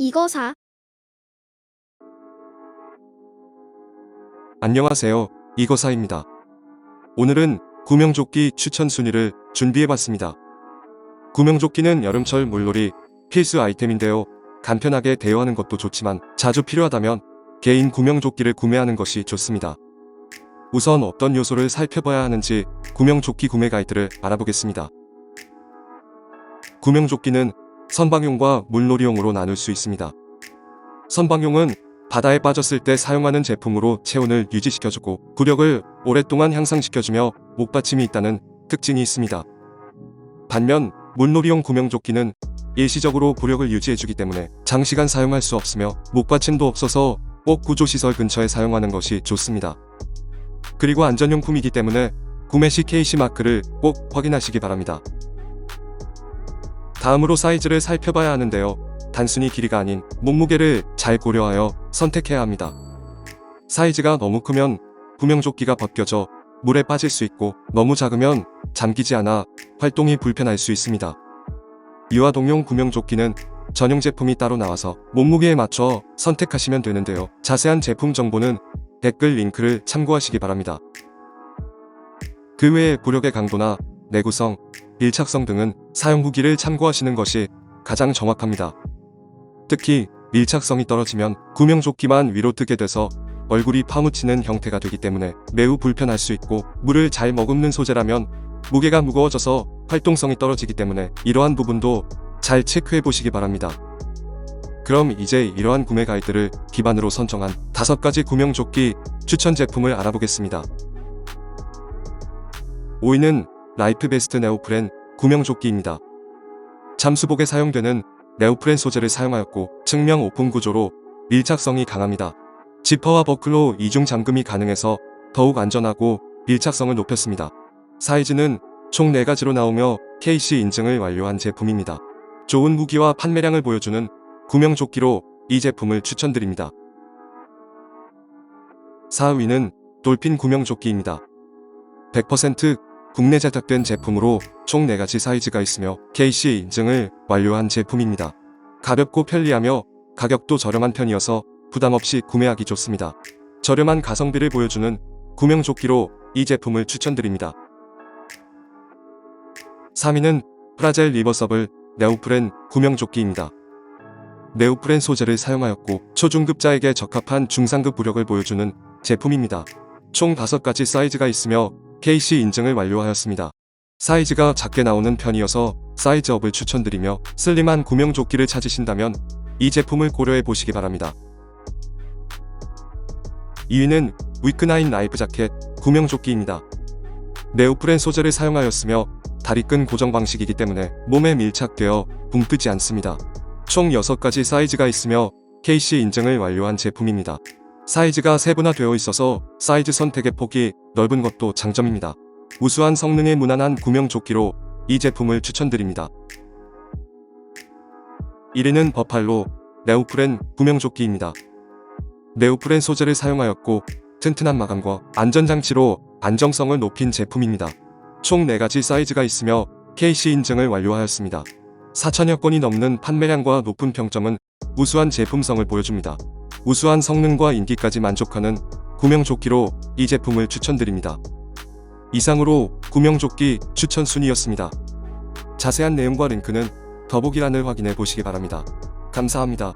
이거 사. 안녕하세요. 이거사입니다. 오늘은 구명조끼 추천 순위를 준비해봤습니다. 구명조끼는 여름철 물놀이 필수 아이템인데요. 간편하게 대여하는 것도 좋지만 자주 필요하다면 개인 구명조끼를 구매하는 것이 좋습니다. 우선 어떤 요소를 살펴봐야 하는지 구명조끼 구매 가이드를 알아보겠습니다. 구명조끼는 선방용과 물놀이용으로 나눌 수 있습니다. 선방용은 바다에 빠졌을 때 사용하는 제품으로 체온을 유지시켜주고 구력을 오랫동안 향상시켜주며 목받침이 있다는 특징이 있습니다. 반면 물놀이용 구명조끼는 일시적으로 구력을 유지해주기 때문에 장시간 사용할 수 없으며 목받침도 없어서 꼭 구조시설 근처에 사용하는 것이 좋습니다. 그리고 안전용품이기 때문에 구매 시 KC 마크를 꼭 확인하시기 바랍니다. 다음으로 사이즈를 살펴봐야 하는데요. 단순히 길이가 아닌 몸무게를 잘 고려하여 선택해야 합니다. 사이즈가 너무 크면 구명조끼가 벗겨져 물에 빠질 수 있고 너무 작으면 잠기지 않아 활동이 불편할 수 있습니다. 유아동용 구명조끼는 전용 제품이 따로 나와서 몸무게에 맞춰 선택하시면 되는데요. 자세한 제품 정보는 댓글 링크를 참고하시기 바랍니다. 그 외에 부력의 강도나 내구성, 밀착성 등은 사용 후기를 참고하시는 것이 가장 정확합니다. 특히 밀착성이 떨어지면 구명조끼만 위로 뜨게 돼서 얼굴이 파묻히는 형태가 되기 때문에 매우 불편할 수 있고 물을 잘 머금는 소재라면 무게가 무거워져서 활동성이 떨어지기 때문에 이러한 부분도 잘 체크해 보시기 바랍니다. 그럼 이제 이러한 구매 가이드를 기반으로 선정한 다섯 가지 구명조끼 추천 제품을 알아보겠습니다. 5위는 라이프 베스트 네오프렌 구명조끼입니다. 잠수복에 사용되는 네오프렌 소재를 사용하였고 측면 오픈 구조로 밀착성이 강합니다. 지퍼와 버클로 이중 잠금이 가능해서 더욱 안전하고 밀착성을 높였습니다. 사이즈는 총 4가지로 나오며 KC 인증을 완료한 제품입니다. 좋은 무기와 판매량을 보여주는 구명조끼로 이 제품을 추천드립니다. 4위는 돌핀 구명조끼입니다. 100% 국내 제작된 제품으로 총 4가지 사이즈가 있으며 KC 인증을 완료한 제품입니다. 가볍고 편리하며 가격도 저렴한 편이어서 부담 없이 구매하기 좋습니다. 저렴한 가성비를 보여주는 구명조끼로 이 제품을 추천드립니다. 3위는 프라젤 리버서블 네오프렌 구명조끼입니다. 네오프렌 소재를 사용하였고 초중급자에게 적합한 중상급 부력을 보여주는 제품입니다. 총 5가지 사이즈가 있으며 KC 인증을 완료하였습니다. 사이즈가 작게 나오는 편이어서 사이즈업을 추천드리며 슬림한 구명조끼를 찾으신다면 이 제품을 고려해 보시기 바랍니다. 2위는 위크나인 라이프 자켓 구명조끼입니다. 네오프렌 소재를 사용하였으며 다리끈 고정 방식이기 때문에 몸에 밀착되어 붕 뜨지 않습니다. 총 6가지 사이즈가 있으며 KC 인증을 완료한 제품입니다. 사이즈가 세분화되어 있어서 사이즈 선택의 폭이 넓은 것도 장점입니다. 우수한 성능의 무난한 구명 조끼로 이 제품을 추천드립니다. 1위는 버팔로 네오프렌 구명조끼입니다. 네오프렌 소재를 사용하였고 튼튼한 마감과 안전장치로 안정성을 높인 제품입니다. 총 4가지 사이즈가 있으며 KC 인증을 완료하였습니다. 4천여 건이 넘는 판매량과 높은 평점은 우수한 제품성을 보여줍니다. 우수한 성능과 인기까지 만족하는 구명조끼로 이 제품을 추천드립니다. 이상으로 구명조끼 추천 순위였습니다. 자세한 내용과 링크는 더보기란을 확인해 보시기 바랍니다. 감사합니다.